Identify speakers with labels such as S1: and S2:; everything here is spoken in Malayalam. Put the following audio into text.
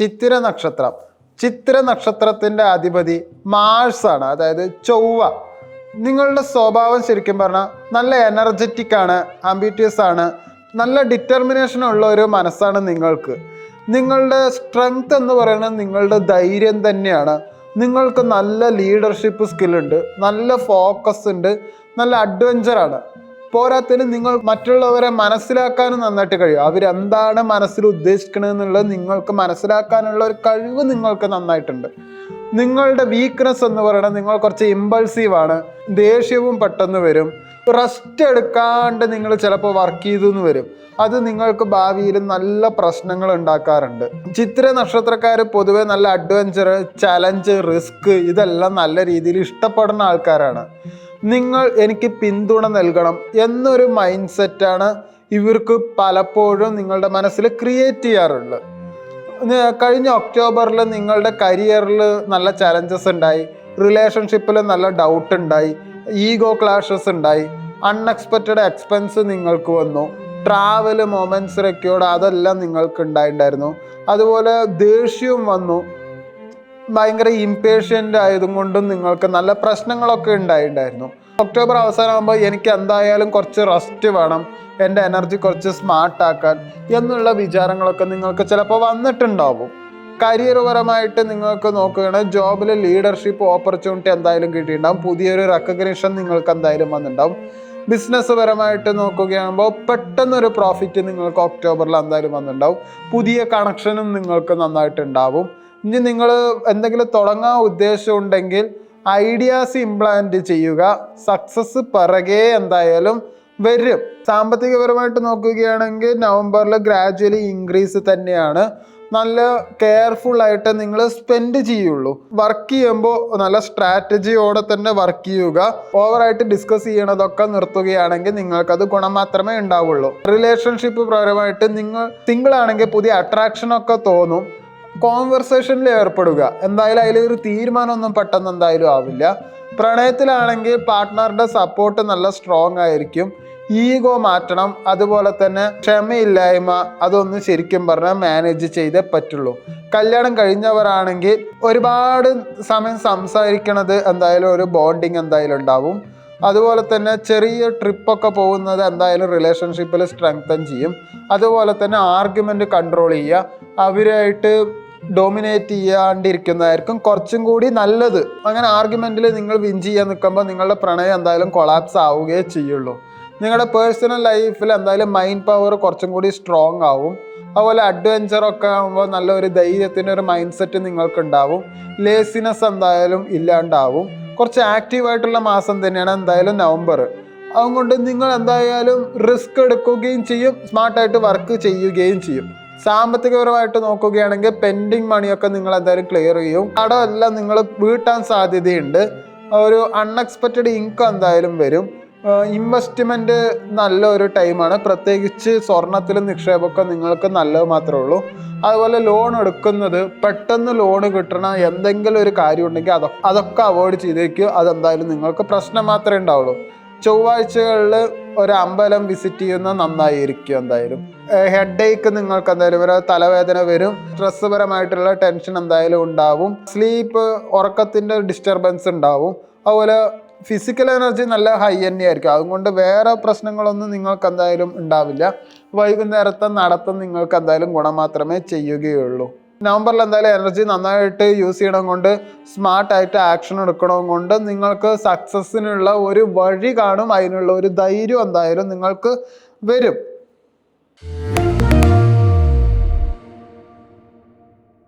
S1: ചിത്തിര നക്ഷത്രം. ചിത്തിര നക്ഷത്രത്തിന്റെ അധിപതി മാഴ്സ് ആണ്. അതായത് ചൊവ്വ. നിങ്ങളുടെ സ്വഭാവം ശരിക്കും പറഞ്ഞാൽ നല്ല എനർജറ്റിക് ആണ് ആംബിറ്റിയസ് ആണ് നല്ല ഡിറ്റർമിനേഷൻ ഉള്ള ഒരു മനസ്സാണ് നിങ്ങൾക്ക്. നിങ്ങളുടെ സ്ട്രെങ്ത് എന്ന് പറയുന്നത് നിങ്ങളുടെ ധൈര്യം തന്നെയാണ്. നിങ്ങൾക്ക് നല്ല ലീഡർഷിപ്പ് സ്കില്ലുണ്ട് നല്ല ഫോക്കസ് ഉണ്ട് നല്ല അഡ്വഞ്ചറാണ് പോരാത്തതിന് നിങ്ങൾ മറ്റുള്ളവരെ മനസ്സിലാക്കാനും നന്നായിട്ട് കഴിയും. അവരെന്താണ് മനസ്സിൽ ഉദ്ദേശിക്കുന്നത് എന്നുള്ളത് നിങ്ങൾക്ക് മനസ്സിലാക്കാനുള്ള ഒരു കഴിവ് നിങ്ങൾക്ക് നന്നായിട്ടുണ്ട്. നിങ്ങളുടെ വീക്ക്നെസ് എന്ന് പറയുന്നത് നിങ്ങൾ കുറച്ച് ഇമ്പൾസീവ് ആണ്. ദേഷ്യവും പെട്ടെന്ന് വരും. റെസ്റ്റ് എടുക്കാണ്ട് നിങ്ങൾ ചിലപ്പോൾ വർക്ക് ചെയ്തു എന്ന് വരും. അത് നിങ്ങൾക്ക് ഭാവിയിൽ നല്ല പ്രശ്നങ്ങൾ ഉണ്ടാക്കാറുണ്ട്. ചിത്ര നക്ഷത്രക്കാർ പൊതുവേ നല്ല അഡ്വഞ്ചർ ചലഞ്ച് റിസ്ക് ഇതെല്ലാം നല്ല രീതിയിൽ ഇഷ്ടപ്പെടുന്ന ആൾക്കാരാണ്. നിങ്ങൾ എനിക്ക് പിന്തുണ നൽകണം എന്നൊരു മൈൻഡ് സെറ്റാണ് ഇവർക്ക് പലപ്പോഴും നിങ്ങളുടെ മനസ്സിൽ ക്രിയേറ്റ് ചെയ്യാറുള്ളത്. കഴിഞ്ഞ ഒക്ടോബറിൽ നിങ്ങളുടെ കരിയറിൽ നല്ല ചലഞ്ചസ് ഉണ്ടായി. റിലേഷൻഷിപ്പിൽ നല്ല ഡൗട്ട് ഉണ്ടായി. ഈഗോ ക്ലാഷസ് ഉണ്ടായി. അൺഎക്സ്പെക്റ്റഡ് എക്സ്പെൻസ് നിങ്ങൾക്ക് വന്നു. ട്രാവൽ മൊമെന്റ്സ് അതെല്ലാം നിങ്ങൾക്ക് ഉണ്ടായിട്ടുണ്ടായിരുന്നു അതുപോലെ ദേഷ്യവും വന്നു. ഭയങ്കര ഇമ്പേഷ്യന്റ് ആയതും കൊണ്ടും നിങ്ങൾക്ക് നല്ല പ്രശ്നങ്ങളൊക്കെ ഉണ്ടായിട്ടുണ്ടായിരുന്നു. ഒക്ടോബർ അവസാനമാകുമ്പോൾ എനിക്ക് എന്തായാലും കുറച്ച് റെസ്റ്റ് വേണം എന്റെ എനർജി കുറച്ച് സ്മാർട്ട് ആക്കാൻ എന്നുള്ള വിചാരങ്ങളൊക്കെ നിങ്ങൾക്ക് ചിലപ്പോൾ വന്നിട്ടുണ്ടാവും. കരിയർപരമായിട്ട് നിങ്ങൾക്ക് നോക്കുകയാണെങ്കിൽ ജോബിൽ ലീഡർഷിപ്പ് ഓപ്പർച്യൂണിറ്റി എന്തായാലും കിട്ടിയിട്ടുണ്ടാവും. പുതിയൊരു റെക്കഗ്നേഷൻ നിങ്ങൾക്ക് എന്തായാലും വന്നിട്ടുണ്ടാവും. ബിസിനസ് പരമായിട്ട് നോക്കുകയാകുമ്പോൾ പെട്ടെന്നൊരു പ്രോഫിറ്റ് നിങ്ങൾക്ക് ഒക്ടോബറിൽ എന്തായാലും വന്നിട്ടുണ്ടാവും. പുതിയ കണക്ഷനും നിങ്ങൾക്ക് നന്നായിട്ടുണ്ടാവും. ഇനി നിങ്ങൾ എന്തെങ്കിലും തുടങ്ങാൻ ഉദ്ദേശമുണ്ടെങ്കിൽ ഐഡിയാസ് ഇംപ്ലാന്റ് ചെയ്യുക. സക്സസ് പിറകെ എന്തായാലും വരും. സാമ്പത്തികപരമായിട്ട് നോക്കുകയാണെങ്കിൽ നവംബറിൽ ഗ്രാജുവലി ഇൻക്രീസ് തന്നെയാണ്. നല്ല കെയർഫുൾ ആയിട്ട് നിങ്ങൾ സ്പെൻഡ് ചെയ്യുള്ളൂ. വർക്ക് ചെയ്യുമ്പോൾ നല്ല സ്ട്രാറ്റജിയോടെ തന്നെ വർക്ക് ചെയ്യുക. ഓവറായിട്ട് ഡിസ്കസ് ചെയ്യണതൊക്കെ നിർത്തുകയാണെങ്കിൽ നിങ്ങൾക്കത് ഗുണം മാത്രമേ ഉണ്ടാവുള്ളൂ. റിലേഷൻഷിപ്പ് പരമായിട്ട് നിങ്ങൾ സിംഗിൾ ആണെങ്കിൽ പുതിയ അട്രാക്ഷൻ ഒക്കെ തോന്നും. കോൺവെർസേഷനിൽ ഏർപ്പെടുക. എന്തായാലും അതിൽ ഒരു തീരുമാനമൊന്നും പെട്ടെന്ന് എന്തായാലും ആവില്ല. പ്രണയത്തിലാണെങ്കിൽ പാർട്ട്ണറുടെ സപ്പോർട്ട് നല്ല സ്ട്രോങ് ആയിരിക്കും. ഈഗോ മാറ്റണം. അതുപോലെ തന്നെ ക്ഷമയില്ലായ്മ അതൊന്നും ശരിക്കും പറഞ്ഞാൽ മാനേജ് ചെയ്തേ പറ്റുള്ളൂ. കല്യാണം കഴിഞ്ഞവരാണെങ്കിൽ ഒരുപാട് സമയം സംസാരിക്കണത് എന്തായാലും ഒരു ബോണ്ടിങ് എന്തായാലും ഉണ്ടാവും. അതുപോലെ തന്നെ ചെറിയ ട്രിപ്പൊക്കെ പോകുന്നത് എന്തായാലും റിലേഷൻഷിപ്പിൽ സ്ട്രെങ്തൻ ചെയ്യും. അതുപോലെ തന്നെ ആർഗ്യുമെന്റ് കൺട്രോൾ ചെയ്യുക. അവരായിട്ട് ഡോമിനേറ്റ് ചെയ്യാണ്ടിരിക്കുന്നതായിരിക്കും കുറച്ചും കൂടി നല്ലത്. അങ്ങനെ ആർഗ്യുമെന്റിൽ നിങ്ങൾ വിൻ ചെയ്യാൻ നിൽക്കുമ്പോൾ നിങ്ങളുടെ പ്രണയം എന്തായാലും കൊളാപ്സ് ആവുകയേ ചെയ്യുള്ളൂ. നിങ്ങളുടെ പേഴ്സണൽ ലൈഫിൽ എന്തായാലും മൈൻഡ് പവർ കുറച്ചും കൂടി സ്ട്രോങ് ആവും. അതുപോലെ അഡ്വഞ്ചർ ഒക്കെ ആകുമ്പോൾ നല്ലൊരു ധൈര്യത്തിന്റെ ഒരു മൈൻഡ് സെറ്റ് നിങ്ങൾക്ക് ഉണ്ടാവും ലേസിനെസ് എന്തായാലും ഇല്ലാണ്ടാവും. കുറച്ച് ആക്റ്റീവായിട്ടുള്ള മാസം തന്നെയാണ് എന്തായാലും നവംബർ. അതുകൊണ്ട് നിങ്ങൾ എന്തായാലും റിസ്ക് എടുക്കുകയും ചെയ്യും സ്മാർട്ടായിട്ട് വർക്ക് ചെയ്യുകയും ചെയ്യും. സാമ്പത്തികപരമായിട്ട് നോക്കുകയാണെങ്കിൽ പെൻഡിങ് മണിയൊക്കെ നിങ്ങൾ എന്തായാലും ക്ലിയർ ചെയ്യും. എല്ലാം നിങ്ങൾ വീട്ടാൻ സാധ്യതയുണ്ട്. ഒരു അൺഎക്സ്പെക്റ്റഡ് ഇൻകം എന്തായാലും വരും. ഇൻവെസ്റ്റ്മെന്റ് നല്ലൊരു ടൈമാണ് പ്രത്യേകിച്ച് സ്വർണത്തിലും നിക്ഷേപമൊക്കെ നിങ്ങൾക്ക് നല്ലത് മാത്രമേ ഉള്ളൂ. അതുപോലെ ലോൺ എടുക്കുന്നത് പെട്ടെന്ന് ലോൺ കിട്ടണ എന്തെങ്കിലും ഒരു കാര്യം ഉണ്ടെങ്കിൽ അതൊക്കെ അതൊക്കെ അവോയ്ഡ് ചെയ്തേക്കും അതെന്തായാലും നിങ്ങൾക്ക് പ്രശ്നം മാത്രമേ ഉണ്ടാവുള്ളൂ. ചൊവ്വാഴ്ചകളിൽ ഒരു അമ്പലം വിസിറ്റ് ചെയ്യുന്ന നന്നായിരിക്കും എന്തായാലും. ഹെഡ് ഏക്ക് നിങ്ങൾക്ക് എന്തായാലും ഒരു തലവേദന വരും സ്ട്രെസ് പരമായിട്ടുള്ള ടെൻഷൻ എന്തായാലും ഉണ്ടാവും. സ്ലീപ്പ് ഉറക്കത്തിന്റെ ഡിസ്റ്റർബൻസ് ഉണ്ടാവും. അതുപോലെ ഫിസിക്കൽ എനർജി നല്ല ഹൈ തന്നെയായിരിക്കും. അതുകൊണ്ട് വേറെ പ്രശ്നങ്ങളൊന്നും നിങ്ങൾക്ക് എന്തായാലും ഉണ്ടാവില്ല. വൈകുന്നേരത്തെ നടത്തം നിങ്ങൾക്ക് എന്തായാലും ഗുണം മാത്രമേ ചെയ്യുകയുള്ളൂ. നവംബറിൽ എന്തായാലും എനർജി നന്നായിട്ട് യൂസ് ചെയ്യണം കൊണ്ട് സ്മാർട്ടായിട്ട് ആക്ഷൻ എടുക്കണം കൊണ്ട് നിങ്ങൾക്ക് സക്സസ്സിനുള്ള ഒരു വഴി കാണും അതിനുള്ള ഒരു ധൈര്യം എന്തായാലും നിങ്ങൾക്ക് വരും.